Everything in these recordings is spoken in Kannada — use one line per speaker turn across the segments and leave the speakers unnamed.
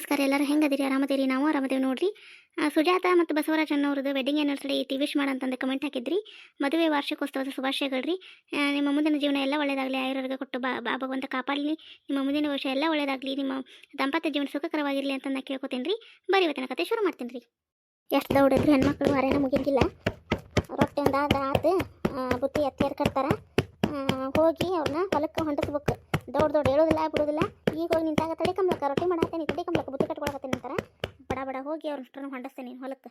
ನಮಸ್ಕಾರ ಎಲ್ಲರೂ, ಹೆಂಗದಿರಿ? ಆರಾಮದಿರಿ ನಾವು? ಆರಾಮದೇವಿ ನೋಡ್ರಿ. ಸುಜಾತ ಮತ್ತು ಬಸವರಾಜ್ ಅವ್ರದ್ದು ವೆಡ್ಡಿಂಗ್ ಆ್ಯನಿವರ್ಸರಿ ಟಿ ವಿಶ್ ಮಾಡಂತಂದು ಕಮೆಂಟ್ ಹಾಕಿದ್ರಿ. ಮದುವೆ ವಾರ್ಷಿಕೋತ್ಸವದ ಶುಭಾಶಯಗಳ್ರಿ ನಿಮ್ಮ ಮುಂದಿನ ಜೀವನ ಎಲ್ಲ ಒಳ್ಳೆಯದಾಗಲಿ ಆಯುರ್ವೇದ ಕೊಟ್ಟು ಬಾ ಭಗವಂತ ಕಾಪಾಡಲಿ. ನಿಮ್ಮ ಮುಂದಿನ ವರ್ಷ ಎಲ್ಲ ಒಳ್ಳೆಯದಾಗಲಿ ನಿಮ್ಮ ದಾಂಪತ್ಯ ಜೀವನ ಸುಖಕರವಾಗಿರಲಿ ಅಂತ ನಾನು ಕೇಳ್ಕೊತೀನಿ ರೀ ಬರೀ ಇವತ್ತಿನ ಕತೆ ಶುರು ಮಾಡ್ತೀನಿ ರೀ ಎಷ್ಟು ದೌಡಿದ್ರು ಹೆಣ್ಮಕ್ಳು ಹೊರೇನ ಮುಗಿಂಗಿಲ್ಲ. ರೊಟ್ಟಿಯಿಂದ ಆತು ಬುತ್ತಿ ಎತ್ತಿ ಕಟ್ತಾರ ಹೋಗಿ ಅವ್ರನ್ನ ಹೊಲಕ್ಕೆ ಹೊಂಟಿಸ್ಬೇಕು ದೌಡ್ ದೊಡ್ಡ ಹೇಳೋದಿಲ್ಲ, ಬಿಡೋದಿಲ್ಲ. ಈಗ ಹೋಗಿ ನಿಂತಾಗ ತಡಿ ಕಂಬ್ಲಕ್ಕ ರೊಟ್ಟಿ ಮಾಡತ್ತೇನೆ ತಡಿ ಕಮ್ಲಕ್ಕ ಬುತ್ತಿ ಕಟ್ಕೊಳಕತ್ತೇನೆ ಅಂತಾರೆ. ಬಡ ಬಡ ಹೋಗಿ ಅವ್ರ ಅವ್ರನ್ನ ಹೊಂಡಸ್ತೇನೆ ಹೊಲಕ್ಕೆ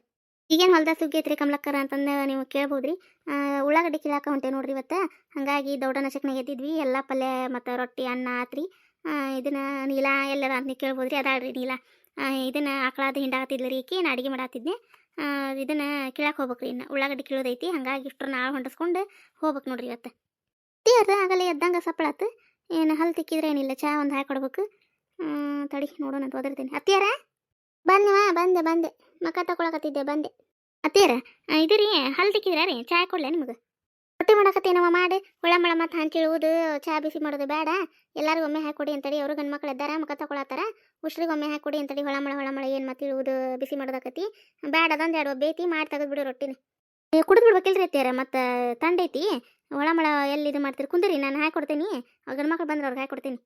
ಈಗೇನು ಹೊಲ್ದಾಗ ಸುಗ್ಗಿ ಐತ್ರಿ ಕಮಲಕ್ಕರ ಅಂತಂದು ನೀವು ಕೇಳ್ಬೋದ್ರಿ. ಉಳ್ಳಾಗಡ್ಡಿ ಕಿಲಾಕ ಹೊಂಟೆ ನೋಡ್ರಿ ಇವತ್ತು. ಹಾಗಾಗಿ ದೌಡನ ಚಕ್ನಾಗ ಎದ್ದಿದ್ವಿ. ಎಲ್ಲ ಪಲ್ಯ ಮತ್ತು ರೊಟ್ಟಿ, ಅನ್ನ ಆತ್ರಿ. ಇದನ್ನು ನೀಲ ಎಲ್ಲರ ಅಂತ ನೀವು ಕೇಳ್ಬೋದ್ರಿ. ಅದಾಳ್ರಿ ನೀಲ. ಇದನ್ನು ಆಕಳಾದ ಹಿಂಡಾಗತ್ತಿದ್ಲು ರೀ ಈಕಿ. ನಾ ಅಡುಗೆ ಮಾಡತ್ತಿದ್ದೆ ಇದನ್ನು ಕೀಳಕ್ಕೆ ಹೋಗ್ಬೇಕು ರೀ ಇನ್ನು. ಉಳ್ಳಾಗಡ್ಡಿ ಕೀಳೋದೈತಿ. ಹಂಗಾಗಿ ಇಷ್ಟರ ನಾಳೆ ಹೊಂಡಿಸ್ಕೊಂಡು ಹೋಗ್ಬೇಕು ನೋಡ್ರಿ ಇವತ್ತು. ತೀರ್ದ ಆಗಲೇ ಎದ್ದಂಗೆ ಸಪ್ಪಳಾತು. ಏನು ಹಲ್ ತಿಕ್ಕಿದ್ರೆ ಏನಿಲ್ಲ ಚಾ ಒಂದು ಹಾಕಿ ಕೊಡ್ಬೇಕು. ಹ್ಮ್, ತಡಿ ನೋಡೋಣ ಅಂತ ಒದರ್ತೀನಿ. ಅತ್ತಿಯಾರ? ಬಂದ್ವಾ ಬಂದೆ ಬಂದೆ. ಮಕ ತಗೊಳಕತ್ತಿದ್ದೆ ಬಂದೆ. ಅತ್ತಿಯಾರ? ಇದು ರೀ ಹಲ್ ತಿಕ್ಕಿದ್ರ ರೀ? ಚಾ ಕೊಡ್ಲೆ ನಿಮಗೆ? ರೊಟ್ಟಿ ಮಾಡಕತ್ತೇನವ ಮಾಡಿ. ಹುಳಮಳ ಮತ್ತು ಹಂಚಿಳುವುದು ಚಾ ಬಿಸಿ ಮಾಡೋದು ಬೇಡ. ಎಲ್ಲರಿಗೂ ಒಮ್ಮೆ ಹಾಕೊಡಿ ಅಂತೇಳಿ ಅವರು ಗಂಡು ಮಕ್ಳು ಇದ್ದಾರ ಮಕ ತಗೊಳತ್ತಾರ ಉಷ್ರಿಗೆ ಒಮ್ಮೆ ಹಾಕೊಡಿ ಮಳ ಹೊಳಮಳ ಹೊಳಮಳ ಏನು ಮತ್ತೆ ಇಳುವುದು ಬಿಸಿ ಮಾಡೋದಕ್ಕತಿ ಬೇಡ ಅದೊಂದು ಎರಡು ಬೇತಿ ಮಾಡಿ ತೆಗೆದ್ಬಿಡು ರೊಟ್ಟಿನ. ನೀವು ಕುಡಿದು ಬಿಡ್ಬೇಕಿಲ್ರಿ ಅತ್ತಿಯಾರ, ಮತ್ತು ತಂಡೈತಿ ಒಳಮಳ ಎಲ್ಲಿ ಇದು ಮಾಡ್ತೀರಿ? ಕುಂದಿರಿ, ನಾನು ಹಾಕೊಡ್ತೀನಿ ಗಂಡು ಮಕ್ಳು ಬಂದ್ರೆ ಅವ್ರಿಗೆ ಹಾಕೊಡ್ತೀನಿ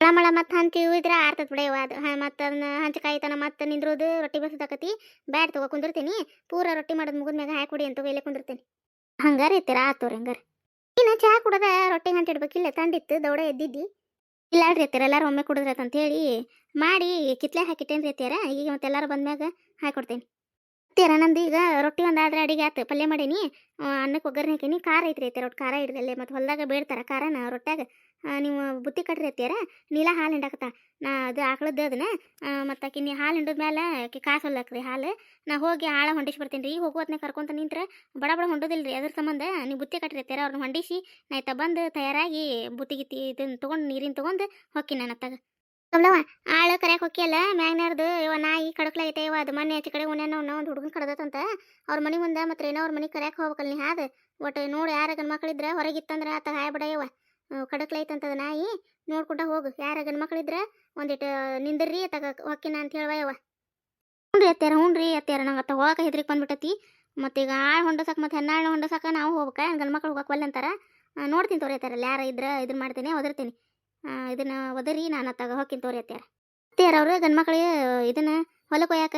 ಒಳಮಳ ಮತ್ತು ಹಂಚಿ ಇದ್ರೆ ಆರ್ತದ ಬಿಡೆಯವ ಅದು. ಮತ್ತು ಅದನ್ನ ಹಂಚಕಾಯಿತನ ಮತ್ತೆ ನಿಂದ್ರೋದು ರೊಟ್ಟಿ ಬಸದಾಕತಿ. ಬ್ಯಾಡ್ ತಗೋ, ಕುಂದಿರ್ತೀನಿ. ಪೂರ ರೊಟ್ಟಿ ಮಾಡೋದು ಮುಗಿದ್ಮ್ಯಾಗ ಕೊಡಿ ಅಂತ ಇಲ್ಲೇ ಕುಂದಿರ್ತೀನಿ. ಹಂಗಾರ ಇತ್ತೀರ ಆತೋರಿ ಹಂಗಾರ. ಇನ್ನು ಚಹಾ ಕುಡದ, ರೊಟ್ಟಿ ಹಂಚಿಡ್ಬೇಕಿಲ್ಲ ತಂಡಿತ್ತು, ದೌಡ ಎದ್ದಿದ್ದಿ. ಇಲ್ಲ ಅಲ್ರಿ ಅತ್ತೀರ ಎಲ್ಲರೂ ಒಮ್ಮೆ ಕುಡಿದ್ರತ್ ಅಂತ ಹೇಳಿ. ಮಾಡಿ ಕಿತ್ಲೆ ಹಾಕಿಟ್ಟೇನ್ರಿ ಅತ್ತೀರ ಈಗ ಮತ್ತೆ ಎಲ್ಲರೂ ಹಾಕಿ ಹಾಕೊಡ್ತೇನೆ ಅತ್ತೀರ ನಂದು ಈಗ ರೊಟ್ಟಿ ಒಂದು ಆದ್ರೆ ಅಡಿಗೆ ಆತು, ಪಲ್ಯ ಮಾಡೀನಿ. ಅನ್ನಕ್ಕೆ ಒಗ್ಗರಣೆ ಹಾಕೀನಿ, ಖಾರ ಐತ್ರಿ ಐತೆ ರೊಟ್ಟಿ ಖಾರ ಹಿಡ್ದಲ್ಲೇ ಮತ್ತು ಹೊಲ್ದಾಗ ಬೇಡ್ತಾರ ಖಾರನ ರೊಟ್ಟಾಗ ನೀವು ಬುತ್ತಿ ಕಟ್ರಿ ಐತಿಯಾರ ನೀಲ ಹಾಲು ಹಿಂಡಾಕತ್ತ, ನಾ ಅದು ಆಕಳದ್ದು ಅದನ್ನ ಮತ್ತು ಆಕಿ ನೀ ಹಾಲು ಹಿಂಡದ ಮೇಲೆ ಆಕಿ ಕಾಸು ಹೊಲ್ಲಕ್ರಿ ಹಾಲು. ನಾ ಹೋಗಿ ಆಳ ಹೊಂಡಿಸಿ ಬರ್ತೀನಿ ರೀ ಈಗ ಹೋಗುವತ್ನ ಕರ್ಕೊಂತ ನಿಂತ್ರೆ, ಬಡ ಬಡ ಹೊಂಡೋದಿಲ್ಲ ರೀ ಅದ್ರ ಸಂಬಂಧ ನೀವು ಬುತ್ತಿ ಕಟ್ರಿ ಐತಿಯಾರ ಅವ್ರನ್ನ ಹೊಂಡಿಸಿ, ನಾ ಬಂದು ತಯಾರಾಗಿ ಬುತ್ತಿ ಗಿತ್ತಿ ಇದನ್ನು ತೊಗೊಂಡು, ನೀರಿನ ತೊಗೊಂಡು ಹೊಕ್ಕಿ ನಾನು ಅತ್ತಾಗ. ಕಮಲವ್ವ, ಆಳು ಕರೆಯಕ್ಕೆ ಹೊಕ್ಕಿಯಲ್ಲ ಮ್ಯಾಗ್ನಾರ್ದು ಇವ ನಾಯಿ ಕಡಕ್ಲಾಗೈತೆ ಇವ ಅದು ಮನೆ ಆಚೆ ಕಡೆ ಉಣ್ಯಾನ ಒಂದು ಹುಡುಗನ ಕಡದತ್ತಂತ ಅವ್ರ ಮನೆ ಮುಂದೆ ಮತ್ತೆ ಏನೋ ಅವ್ರ ಮನೆ ಕರೆಯಕ್ಕೆ ಹೋಗ್ಬೇಕಲ್ಲ ನೀ ಹಾದು. ಒಟ್ಟು ನೋಡಿ ಯಾರ ಗಂಡು ಮಕ್ಕಳಿದ್ರೆ ಹೊರಗಿತ್ತಂದ್ರೆ ಆತ ಹಾಯ್ ಬಿಡಯವ ಕಡಕ್ಲೈತಂತದ ನಾಯಿ. ನೋಡ್ಕೊಂಡ ಹೋಗು, ಯಾರ ಗಂಡು ಮಕ್ಕಳಿದ್ರೆ ಒಂದಿಟ್ಟು ನಿಂದಿರ್ರಿ ತಗ ಹೊಕ್ಕಿನ ಅಂತ ಹೇಳುವ ಹ್ಞೂ ರೀ ಅತ್ಯಾರ ಹ್ಞೂ ರೀ ನಂಗೆ ಅತ್ತ ಹೋಗಕ್ಕೆ ಹೆದ್ರಿಗೆ ಬಂದ್ಬಿಟ್ಟತಿ. ಮತ್ತೀಗ ಆಳು ಹೊಂಡಸಕ್ಕೆ ಮತ್ತೆ ಹೆಣ್ಣಾಳು ಹೊಂಡಸಕ್ಕೆ ನಾವು ಹೋಗ್ಬೇಕಾ ಗಂಡು ಮಕ್ಳು ಹೋಗಕ್ಕೆ ಅಂತಾರ. ನೋಡ್ತೀನಿ ತೋರಿ ಯಾರ ಇದ್ರೆ ಇದನ್ನ ಮಾಡ್ತೀನಿ, ಒದರ್ತೀನಿ. ಇದನ್ನ ಒದರಿ ನಾನು ತಗ ಹೋಗ್ತೀನಿ ತೋರಿ ಅತ್ಯಾರ ಅತ್ಯಾರ ಅವ್ರು ಗಂಡು ಮಕ್ಳಿಗೆ ಇದನ್ನ ಹೊಲಕ್ಕೆ ಒಯ್ಯಾಕ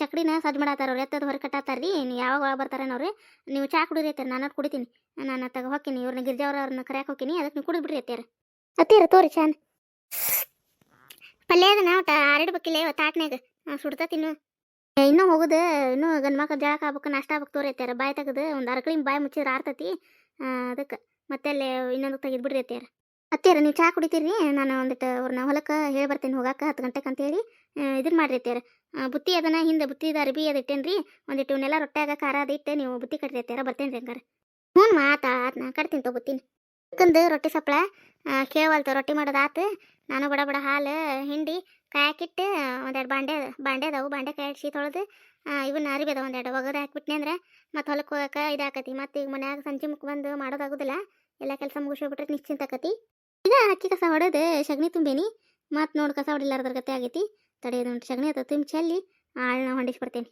ಚಕ್ಡಿನ ಸಜ್ಜು ಮಾಡತ್ತಾರ ಅವ್ರು ಎತ್ತದ ಹೊರಗೆ ಕಟ್ಟಾತಾರ ರೀ ಯಾವಾಗ ಒಳಗೆ ಬರ್ತಾರೇನವ್ರು ನೀವು ಚಾ ಕುಡಿರಿ ಅತ್ಯಾರ ನಾನು ಕುಡಿತೀನಿ. ನಾನು ತಗ ಹೋಗ್ತೀನಿ ಇವ್ರನ್ನ ಗಿರ್ಜಾವ್ರ ಅವ್ರನ್ನ ಕರ್ಯಾಕ ಹೋಗ್ತೀನಿ ಅದಕ್ಕೆ ನೀವು ಕುಡಿದ್ಬಿಡ್ರಿ ಅತ್ಯಾರ ಅತ್ತೀರ ತೋರಿ ಚಾನ್ ಪಲ್ಯ ಅದನ್ನ ನಾವು ಆರಿಡ್ಬೇಕಿಲ್ಲ ಆ, ಸುಡ್ತಾ ತಿನ್ನು. ಇನ್ನೂ ಹೋಗುದು ಇನ್ನೂ ಗಂಡು ಮಕ್ಳು ಜಳಕ ಆಗ್ಬೇಕು ನಾಷ್ಟ ಆಗ್ಬೇಕು ತೋರಿ ಅತ್ಯಾರ ಬಾಯಿ ತೆಗೆದು ಒಂದು ಅರಕಳಿ ಬಾಯಿ ಮುಚ್ಚಿದ್ರೆ ಆರ್ತತಿ. ಅದಕ್ಕೆ ಮತ್ತೆ ಅಲ್ಲೇ ಇನ್ನೊಂದು ತೆಗೆದು ಬಿಡ್ರಿ ಅತ್ಯಾರ ನೀವು ಚಹಾ ಕುಡಿತೀರಿ? ನಾನು ಒಂದಿಟ್ಟು ಅವ್ರನ್ನ ಹೊಲಕ್ಕೆ ಹೇಳಿ ಬರ್ತೀನಿ, ಹೋಗಾಕ ಹತ್ತು ಗಂಟೆಗೆ ಅಂತೇಳಿ ಇದನ್ನ ಮಾಡ್ರಿ ಬುತ್ತಿ ಅದನ್ನ ಹಿಂದೆ ಬುತ್ತಿದ ಅರ್ಬಿ ಅದು ಇಟ್ಟೇನ್ರಿ, ಒಂದಿಟ್ಟು ಇವನ್ನೆಲ್ಲ ರೊಟ್ಟ್ಯಾಗ ಖಾರ ಅದು ಇಟ್ಟು ನೀವು ಬುತ್ತಿ ಕಟ್ರಿ ಬರ್ತೇನೆ ರೀ ಹಂಗಾರೆ. ಹ್ಞೂ ಮಾತಾ ನಾ ಕಟ್ತೀನಿ ತಗೋ ಬುತ್ತಿನ. ಕಂದು ರೊಟ್ಟಿ ಸಪ್ಳ ಕೇಳವಲ್ತು ರೊಟ್ಟಿ ಮಾಡೋದಾತು ನಾನು ಬಡ ಬಡ ಹಾಲು, ಹಿಂಡಿ ಕಾಯಾಕಿಟ್ಟು ಒಂದೆರಡು ಬಾಂಡೆ ಬಾಂಡೆ ಅದಾವು, ಬಾಂಡೆ ಕಾಯಿಸಿ ತೊಳೆದು ಇವನ್ನ ಅರಿಬಿ ಅದಾವ, ಒಂದೆರಡು ಒಗದು ಹಾಕ್ಬಿಟ್ನಿ ಅಂದ್ರೆ, ಮತ್ತೆ ಹೊಲಕ್ಕೆ ಹೋಗಕ್ಕೆ ಇದಾಕತಿ. ಮತ್ತೆ ಈಗ ಮನ್ಯಾಗ ಸಂಜೆ ಮುಖ ಬಂದು ಮಾಡೋದಾಗೋದಿಲ್ಲ ಎಲ್ಲ ಕೆಲಸ ಮುಗಿಸ್ಬಿಟ್ರೆ ನಿಶ್ಚಿಂತ ಆಕತಿ. ಈಗ ಅಕ್ಕಿ ಕಸ ಹೊಡೆದು ಸಗಣಿ ತುಂಬೇನಿ. ಮತ್ತೆ ನೋಡಿ ಕಸ ಹೊಡಿಲಾರ್ದ್ರ ಗತೆ ಆಗೈತಿ. ತಡೆಯೋದು ನೋಡಿ ಸಗಣಿ ಅದು ತುಂಬಿ ಚೆಲ್ಲಿ ಆಳ್ನ ಹೊಂಡಿಸಿ ಬರ್ತೇನೆ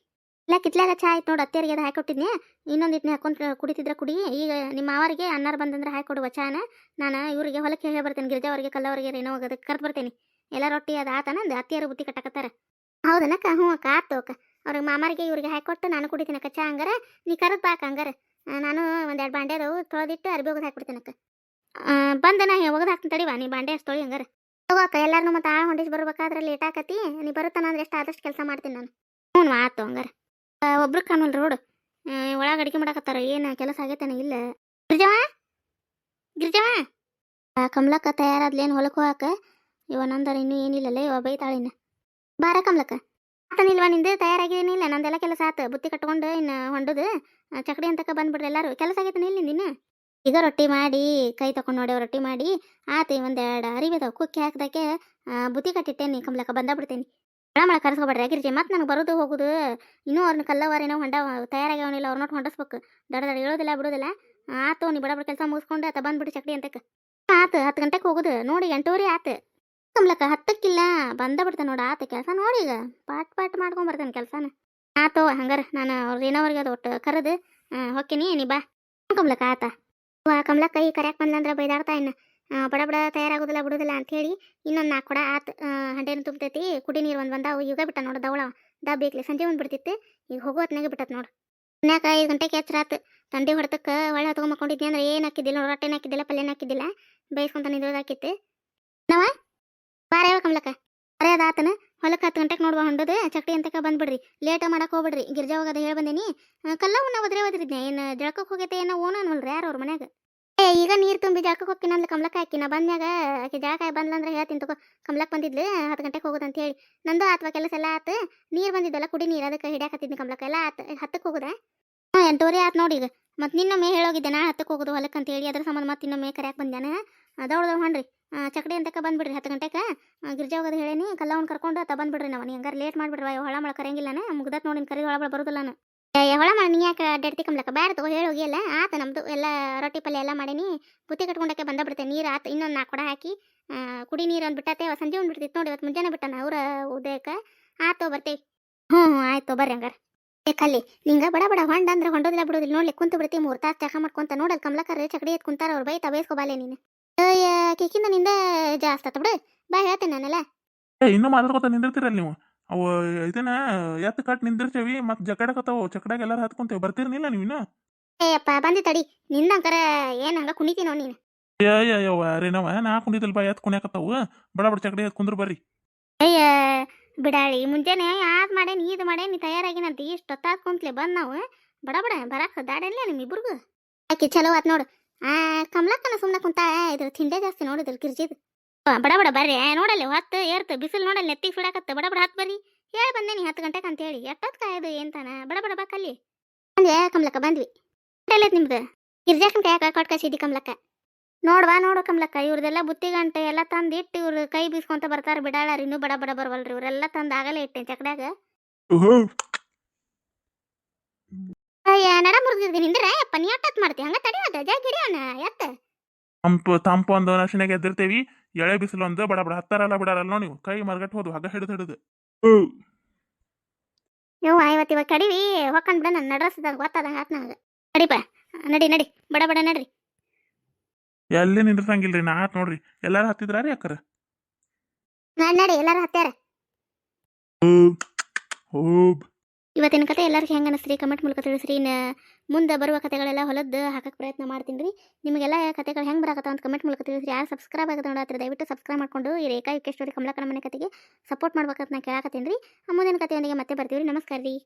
ಇಲ್ಲ ಕಿತ್ಲಾಗ ಚಾ ಆಯ್ತು ನೋಡಿ, ಅತ್ತೆಯರಿಗೆ ಅದು ಹಾಕೊಟ್ಟಿದ್ನೆ. ಇನ್ನೊಂದು ಇಟ್ನೆ ಹಾಕೊಂಡು ಕುಡಿತಿದ್ರೆ ಕುಡಿ. ಈಗ ನಿಮ್ಮ ಮಾವರಿಗೆ ಅನ್ನಾರು ಬಂದಂದ್ರೆ ಹಾಕೊಡುವ ಚಾನ. ನಾನು ಇವರಿಗೆ ಹೊಲಕ್ಕೆ ಹೇಳಿ ಬರ್ತೇನೆ ಗಿರಿಜಾವರಿಗೆ ಕಲ್ಲವರಿಗೆ ಏನೋ ಅದಕ್ಕೆ ಕರೆದು ಬರ್ತೇನೆ. ಎಲ್ಲ ರೊಟ್ಟಿ, ಅದು ಆತನ ಅತ್ತೆಯರು ಬುತ್ತಿ ಕಟ್ಟಕತ್ತಾರ. ಹೌದನಕ್ಕ ಹ್ಞೂ ಅಕ್ಕ, ಆತು ಅಕ್ಕ. ಅವ್ರಿಗೆ ಮಾಮಾರಿಗೆ ಇವ್ರಿಗೆ ಹಾಕೊಟ್ಟು ನಾನು ಕುಡಿತೀನಕ್ಕ ಚಾ ಹಂಗಾರ. ನೀ ಕರೆದು ಬಾಕ ಹಂಗಾರ. ನಾನು ಒಂದೆರಡು ಬಾಂಡೆ ಅದಾವು, ತೊಳೆದಿಟ್ಟು ಅರ್ಬಿ ಹೋಗೋದು ಹಾಕ್ಬಿಡ್ತೀನಕ್ಕ. ಬಂದ ನಾ ಒಗದು ಹಾಕ್ತೀನಿ ತಡಿವಾ ನೀ ಬಾಂಡೆ ಅಷ್ಟು ತೊಳಿ ಹಂಗಾರ. ತಗೋಕ, ಎಲ್ಲಾರನು ಮತ್ತೆ ಆ ಹೊಂಡಿಸಿ ಬರ್ಬೇಕಾದ್ರೆ ಲೇಟ್ ಆಕತಿ, ನೀ ಬರುತ್ತಾನ ಅಂದ್ರೆ ಎಷ್ಟು ಆದಷ್ಟು ಕೆಲಸ ಮಾಡ್ತೀನಿ ನಾನು. ಹ್ಞೂ ಆತು ಹಂಗಾರ. ಒಬ್ರು ಕಾಣಲ್ ರೋಡ್ ಒಳಗೆ ಅಡಿಗೆ ಮಾಡಕತ್ತಾರ, ಏನು ಕೆಲಸ ಆಗೈತೇನ ಇಲ್ಲ. ಗಿರ್ಜವ? ಗಿರ್ಜವ? ಕಮಲಕ್ಕ ತಯಾರಾದ್ಲೇನು ಹೊಲಕ್ಕೆ ಹೋಗಾಕ? ಇವ ನಂದರ ಇನ್ನೂ ಏನಿಲ್ಲಲ್ಲ, ಇವ ಬೈತಾಳಿನ ಬಾರ ಕಮಲಕ್ಕ. ಆತನಿಲ್ವ ನಿಂದು? ತಯಾರಾಗಿದ್ದೀನಿಲ್ಲ ನಂದೆಲ್ಲ ಕೆಲಸ ಆತು. ಬುತ್ತಿ ಕಟ್ಕೊಂಡು ಇನ್ನು ಹೊಂಡದು. ಚಕಡಿ ಅಂತಕ ಬಂದ್ಬಿಡ್ರಿ ಎಲ್ಲರೂ. ಕೆಲಸ ಆಗೈತೆ ಇಲ್ಲ ನಿಂದಿನ ಈಗ ರೊಟ್ಟಿ ಮಾಡಿ, ಕೈ ತಕೊಂಡು ನೋಡ್ಯಾವ ರೊಟ್ಟಿ ಮಾಡಿ, ಆತ ಒಂದೆರಡು ಅರಿಬೇದವು ಕುಕ್ಕಿ ಹಾಕ್ದಕ್ಕೆ ಬುತ್ತಿ ಕಟ್ಟಿಟ್ಟೇನಿ ಕಂಬ್ಲಕ್ಕ ಬಂದ ಬಿಡ್ತೇನೆ ಮಳ ಕರ್ಸ್ಕೊಬೇಡ್ರಿ ಆಗಿರ್ಜಿ ಮತ್ತೆ ನನಗೆ ಬರೋದು ಹೋಗುದು. ಇನ್ನೂ ಅವ್ರನ್ನ ಕಲ್ಲವಾರೇನೋ ಹೊಂಡ, ತಯಾರಾಗ್ಯಾವನಿಲ್ಲ ಅವ್ರ ನೋಟ್ ಹೊಂಡಸ್ಬೇಕು. ದಡ ದಡ ಹೇಳೋದಿಲ್ಲ, ಬಿಡೋದಿಲ್ಲ. ಆತು ನೀ ಬಡ ಕೆಲಸ ಮುಗಿಸ್ಕೊಂಡು ಆತ ಬಂದ್ಬಿಡಿ ಚಕಡಿ ಅಂತಕ್ಕೆ ಆತು ಹತ್ತು ಗಂಟೆಗೆ ಹೋಗುದು. ನೋಡಿ ಎಂಟೂವರೆ ಆತು. ಕಮ್ಲಕ್ಕ ಹತ್ತಕ್ಕಿಲ್ಲ ಬಂದ ಬಿಡ್ತಾನೆ ನೋಡ ಆತ ಕೆಲಸ. ನೋಡಿ ಈಗ, ಪಾಟ್ ಪಾಟ್ ಮಾಡ್ಕೊಂಡ್ ಬರ್ತಾನೆ ಕೆಲಸನ. ಆತೋ ಹಂಗಾರ ನಾನು ಅವ್ರ ಏನೋವ್ರಿಗೆ ಅದು ಒಟ್ಟು ಕರೆದು ಹೊಕ್ಕಿನಿ, ನೀ ಬಾ. ಕಮ್ಲಕ್ಕ ಆತ. ವಾ ಕೈ ಕರ್ಯಾಕ್ ಬಂದಂದ್ರೆ ಬೈದಾಡ್ತಾ ಇನ್ನು. ಬಡ ಬಡ ತಯಾರಾಗೋದಿಲ್ಲ, ಬಿಡೋದಿಲ್ಲ ಹೇಳಿ ಇನ್ನೊಂದು ನಾಲ್ಕು ಕೊಡ ಆತ್ ಹಂಡೇನು ತುಂಬತೈತಿ, ಕುಡಿ ನೀರು ಒಂದು ಬಂದಾವು ಯುಗ ಬಿಟ್ಟ ನೋಡು ದವಳ, ದಾ ಬೇಕ್ಲಿ, ಸಂಜೆ ಒಂದು ಬಿಡ್ತಿತ್ತು, ಈಗ ಹೋಗೋ ಹೊತ್ನಾಗೆ ಬಿಟ್ಟತ್ ನೋಡು. ಮನ್ಯಾಗ ಐದು ಗಂಟೆಗೆ ಎಚ್ಚರಾತು ತಂಡಿ ಹೊಡೆತಕ್ಕೆ ಒಳ್ಳೆ ತೊಗೊಂಬಕೊಂಡಿದ್ದೆ ಅಂದ್ರೆ ಏನು ಹಾಕಿದ್ದಿಲ್ಲ ರೊಟ್ಟೆನ ಹಾಕಿದ್ದಿಲ್ಲ, ಪಲ್ಯನ ಹಾಕಿದ್ದಿಲ್ಲ, ಬೇಯಿಸ್ಕೊಂತ ನಿಂದ್ರದಾಕಿತ್ತು ನಾವ? ಬಾರ ಕಮ್ಲಕ್ಕ. ಬರೇ ಅದಾತನ ಹೊಲಕ್ಕೆ ಹತ್ತು ಗಂಟೆಗೆ ನೋಡುವ ಹೊಂಡದ, ಚಕ್ಡಿ ಅಂತಕ ಬಂದ್ಬಿಡ್ರಿ. ಲೇಟ್ ಮಾಡಕ್ಕೆ ಹೋಗ್ಬಿಡ್ರಿ. ಗಿರ್ಜಾ ಹೋಗೋದು ಹೇಳಿ ಬಂದೇನಿ. ಕಲ್ಲವನ್ನ ಒದ್ರೆ ಒದ್ರಿದ್ನೆ. ಏನು ಜಳಕಕ್ಕೆ ಹೋಗೈತೆ ಏನೋ ಓನ ಅನ್ವಲ್ರಿ ಯಾರು ಅವ್ರ ಮನ್ಯಾಗ? ಏ, ಈಗ ನೀರು ತುಂಬಿ ಜಾಕಕ್ಕೆ ಹೋಗ್ತೀನಿ ಅಂದ್ಲ ಕಮಲಕ್ಕೆ ಹಾಕಿ ನಾ ಬಂದ್ಮ್ಯಾಗ ಆಕೆ ಜಾಕಾಯಿ ಬಂದ್ಲಂದ್ರೆ ಹೇಳ್ತೀನಿ ತಗೋ. ಕಮಲಕ್ಕೆ ಬಂದಿದ್ಲು, ಹತ್ತು ಗಂಟೆಗೆ ಹೋಗೋದಂತ ಹೇಳಿ. ನಂದು ಅಥವಾ ಕೆಲಸ ಎಲ್ಲ ಆತು. ನೀರು ಬಂದಿದ್ದಲ್ಲ ಕುಡಿ ನೀರು ಅದಕ್ಕೆ ಹಿಡಿಯಾಕತ್ತಿದ್ದೆ ಕಮ್ಲಕ್ಕ. ಎಲ್ಲ ಆತು ಹತ್ತಕ್ಕೆ ಹೋಗುದಾ? ಹಾಂ, ಎಂಟೂವರೆ ಆತು ನೋಡಿ ಈಗ. ಮತ್ತು ನಿನ್ನೊಮ್ಮೆ ಹೇಳೋಗಿದ್ದೆ ನಾ ಹತ್ತಕ್ಕೆ ಹೋಗೋದು ಹೊಲಕ್ಕೆ ಅಂತ ಹೇಳಿ. ಅದ್ರ ಸಂಬಂಧ ಮತ್ತೆ ಇನ್ನೊಮ್ಮೆ ಕರ್ಯಾಕೆ ಬಂದ್ಯಾನ. ದೌಡ್ದವ್ ಹೊಣ್ರಿ ಚಕಡಿ ಅಂತಕ ಬಂದ್ಬಿಡ್ರಿ, ಹತ್ತು ಗಂಟೆಗೆ ಗಿರ್ಜಾ ಹೋಗೋದು ಹೇಳೇನಿ ಕಲ್ಲವನ್ ಕರ್ಕೊಂಡು ತ ಬಂದ್ಬಿಡ್ರಿ ನಾವು. ಹಂಗಾರೆ ಲೇಟ್ ಮಾಡ್ಬಿಡ್ರಿ ಹೊಳ ಮಳ ಕರೆಯಂಗಿಲ್ಲನ ಮುಗ್ದತ್ ನೋಡಿ ಕರಿ ಹೊಳ ಬರೋದಿಲ್ಲ ನಾನು. ಹೊಳ ಮಳ ನೀ ಯಾಕೆ ಅಡ್ಡಾಡ್ತಿ ಕಮ್ಲಕ್ಕ? ಬ್ಯಾಡ ತಗೋ ಹೋಗಿ ಎಲ್ಲ. ಆತ ನಮ್ಮದು ಎಲ್ಲ ರೊಟ್ಟಿ ಪಲ್ಯ ಎಲ್ಲ ಮಾಡೀನಿ. ಬುತ್ತಿ ಕಟ್ಕೊಂಡಕ್ಕೆ ಬಂದ ಬಿಡ್ತೇನೆ ನೀರು ಆತ, ಇನ್ನೊಂದು ನಾಲ್ಕು ಕೊಡ ಹಾಕಿ. ಕುಡಿ ನೀರು ಒಂದು ಬಿಟ್ಟತೆ ಸಂಜೆ ಒಂದು ಬಿಡ್ತಿತ್ತು ನೋಡಿ ಇವತ್ತು ಮುಂಜಾನೆ ಬಿಟ್ಟಾನ ಅವ್ರ ಉದಯಕ್ಕೆ. ಆತೋ ಬರ್ತೀವಿ ಹ್ಞೂ ಹ್ಞೂ ಆಯ್ತು ಬರ್ರಿ ಹಂಗಾರೆ. ಕಲ್ಲಿ, ನಿಂಗ ಬಡ ಬಡ ಹೊಂಡ ಅಂದ್ರೆ ಹೊಂಡೋದಿಲ್ಲ ಬಿಡೋದಿಲ್ಲ. ನೋಡ್ಲಿ ಕುಂತು ಬಿಡ್ತಿ, ಮೂರು ತಾಸು ಚಕ ಮಾಡ್ಕೊಂತ ನೋಡಲ್ ಕಮ್ಲಕರ್ ಚಕಡಿ ಎತ್ ಕುಂತಾರ, ಅವ್ರು ಬೈತಾ ಬೇಸ್ಕೋಬಾಲೆ ನೀನು. ಅಯ್ಯ ಕಿಕ್ಕಿಂದ ನಿಂದ ಜಾಸ್ತಿ ಆತ ಬಿಡು ಬಾ ಹೇಳ್ತೇನೆ ನಾನೆಲ್ಲ.
ಏ ಇನ್ನೂ ಮಾತಾಡ್ಕೊತ ನಿಂದಿರ್ತೀರಲ್ಲ ನೀವು? ಅವು ಇದನ್ನ ಎತ್ತು ಕಟ್ ನಿಂದಿರ್ತೀವಿ ಮತ್ತೆ ಜಕಡಕತ್ತಾವು ಚಕಡಾಗ ಎಲ್ಲಾರು ಹತ್ಕೊಂತೇವೆ ಬರ್ತಿರ್ನಿಲ್ಲ ನೀವು ಇನ್ನು?
ಅಪ್ಪ ಬಂದಿ ತಡಿ. ನಿಂದ ಅಂಕರ ಏನು ಹಂಗ ಕುಣಿತೀನೋ ನೀನು.
ಅಯ್ಯಯ್ಯವ್ವ ರೇನವ ನಾ ಕುಣಿದಿಲ್ ಬಾ ಎತ್ ಕುಣಿಯಾಕತ್ತಾವು. ಬಡ ಬಡ ಚಕಡಿ ಎತ್ ಕುಂದ್ರ ಬರ್ರಿ.
ಅಯ್ಯ ಬಿಡಾಳಿ ಮುಂಜಾನೆ ಯಾವ್ದು ಮಾಡೇನಿ ಇದು ಮಾಡೇನಿ ತಯಾರಾಗಿನಂತ ಇಷ್ಟೊತ್ತಾದ ಕುಂತ್ಲೆ ಬಂದ್ ನಾವು. ಬಡ ಬಡ ಬರಾಕ ದಾಡಲ್ಲ ನಿಮ್ಮಿಬ್ರಿಗೂ. ಆಕೆ ಚಲೋ ಆತ್ ನೋಡು. ಆ, ಕಮಲಕ್ಕನ ಸುಮ್ಮನೆ ಕುಂತ ಇದ್ರ ತಿಂಡೆ ಜಾಸ್ತಿ ನೋಡಿದ್ರ ಗಿರ್ಜಿದ್ ಬಡ ಬಡ ಬರ್ರಿ ನೋಡಲ್ಲಿ ಹೊತ್ತು ಏರ್ತು, ಬಿಸಿಲು ನೋಡಲ್ಲಿ ನೆತ್ತಿಗೆ ಸುಡಾಕತ್ತ, ಬಡ ಬಡ ಹತ್ತು ಬರ್ರಿ. ಹೇಳಿ ಬಂದೇನಿ ಹತ್ತು ಗಂಟೆಗೆ ಅಂತ ಹೇಳಿ, ಎಷ್ಟೊತ್ತು ಕಾಯೋದು ಏನ್ತಾನ ಬಡ ಬಡ ಬಾಕಲ್ಲಿ ಬಂದೆ ಕಮಲಕ್ಕ, ಬಂದ್ವಿ. ಎಲ್ಲೈತ್ ನಿಮ್ದು? ಗಿರ್ಜಾಕನ್ ಕೈಯಾಗ ಕೊಟ್ಕಸಿದ್ದಿ ಕಮಲಕ್ಕ. ನೋಡ್ವಾ ನೋಡು ಕಮಲಕ್ಕ, ಇವ್ರದೆಲ್ಲ ಬುತ್ತಿ ಗಂಟೆ ಎಲ್ಲ ತಂದು ಇಟ್ಟು ಇವ್ರು ಕೈ ಬೀಸ್ಕೊಂತ ಬರ್ತಾರ ಬಿಡಾಳಾರ, ಇನ್ನೂ ಬಡ ಬಡ ಬರವಲ್ರಿ, ಇವರೆಲ್ಲ ತಂದು ಆಗಲೇ ಇಟ್ಟೆ ಚಕಡ್ಯಾಗ ನಡ ಮುರಿದಿದ್ದೀನಿ ಅಂದ್ರೆ ಅಪ್ಪ ನೀ ಅಟ್ಟತ್ ಮಾಡ್ತಿ. ಹಂಗ ತಡಿಯೋದ ಜಾ ಗಿಡಿಯೋಣ ಎತ್ತ?
ತಂಪು ತಂಪು ಒಂದು ನಶನೆಗೆ ಎದ್ದಿರ್ತೇವಿ. ಎಳೆ ಬಿಸಿಲು ಒಂದು ಬಡ ಬಡ ಹತ್ತಾರಲ್ಲ ಬಿಡಾರಲ್ಲ ನೋಡಿ ಕೈ ಮರ್ಗಟ್ ಹೋದು ಹಗ ಹಿಡಿದು ಹಿಡಿದು.
ಯವ್ವ ಇವತ್ತು ಇವಾಗ ಕಡಿವಿ. ಹೊಕ್ಕಂಡ್ ಬಿಡ ನನ್ನ ನಡ್ರಸ್ದಾಗ ಗೊತ್ತಾದಂಗ ಆತ್ ನನಗೆ. ನಡಿಪ ನಡಿ ನಡಿ. ಬಡ ಬಡ ನಡ್ರಿ.
ಎಲ್ಲಿ ನಿಂದ್ರಸಂಗಿಲ್ರಿ ನಾ ಆತ್ ನೋಡ್ರಿ. ಎಲ್ಲಾರು ಹತ್ತಿದ್ರಾರಿ ಅಕ್ಕರ?
ನಡಿ ನಡಿ ಎಲ್ಲಾರು ಹತ್ಯಾರ.
ಹೋಬ್
ಇವತ್ತಿನ ಕತೆ ಎಲ್ಲರಿಗೂ ಹೆಂಗೆ ಅನಿಸ್ರಿ ಕಮೆಂಟ್ ಮೂಲಕ ತಿಳಿಸ್ರಿ. ಇನ್ನು ಮುಂದೆ ಬರುವ ಕತೆಗಳೆಲ್ಲ ಹೊಲದ್ದು ಹಾಕಕ್ಕೆ ಪ್ರಯತ್ನ ಮಾಡ್ತೀನಿ ರೀ. ನಿಮಗೆಲ್ಲ ಕತೆಗಳು ಹೆಂಗೆ ಬರಾಕತ್ತ ಅಂತ ಕಮೆಂಟ್ ಮೂಲಕ ತಿಳಿಸ್ರಿ. ಯಾರು ಸಬ್ಸ್ಕ್ರೈಬ್ ಆಗದ ನೋಡತ್ತರ ದಯವಿಟ್ಟು ಸಬ್ಸ್ಕ್ರೈಬ್ ಮಾಡ್ಕೊಂಡು ಈ ರೇಖಾ ಯುಕೆ ಸ್ಟೋರಿ ಕಮಲಕನ ಮನೆ ಕತೆಗೆ ಸಪೋರ್ಟ್ ಮಾಡ್ಬೇಕಂತ ನಾನು ಕೇಳಾಕತ್ತೀನಿ ರೀ. ಮುಂದಿನ ಕತೆಯೊಂದಿಗೆ ಮತ್ತೆ ಬರ್ತೀವಿ ರೀ. ನಮಸ್ಕಾರ ರೀ.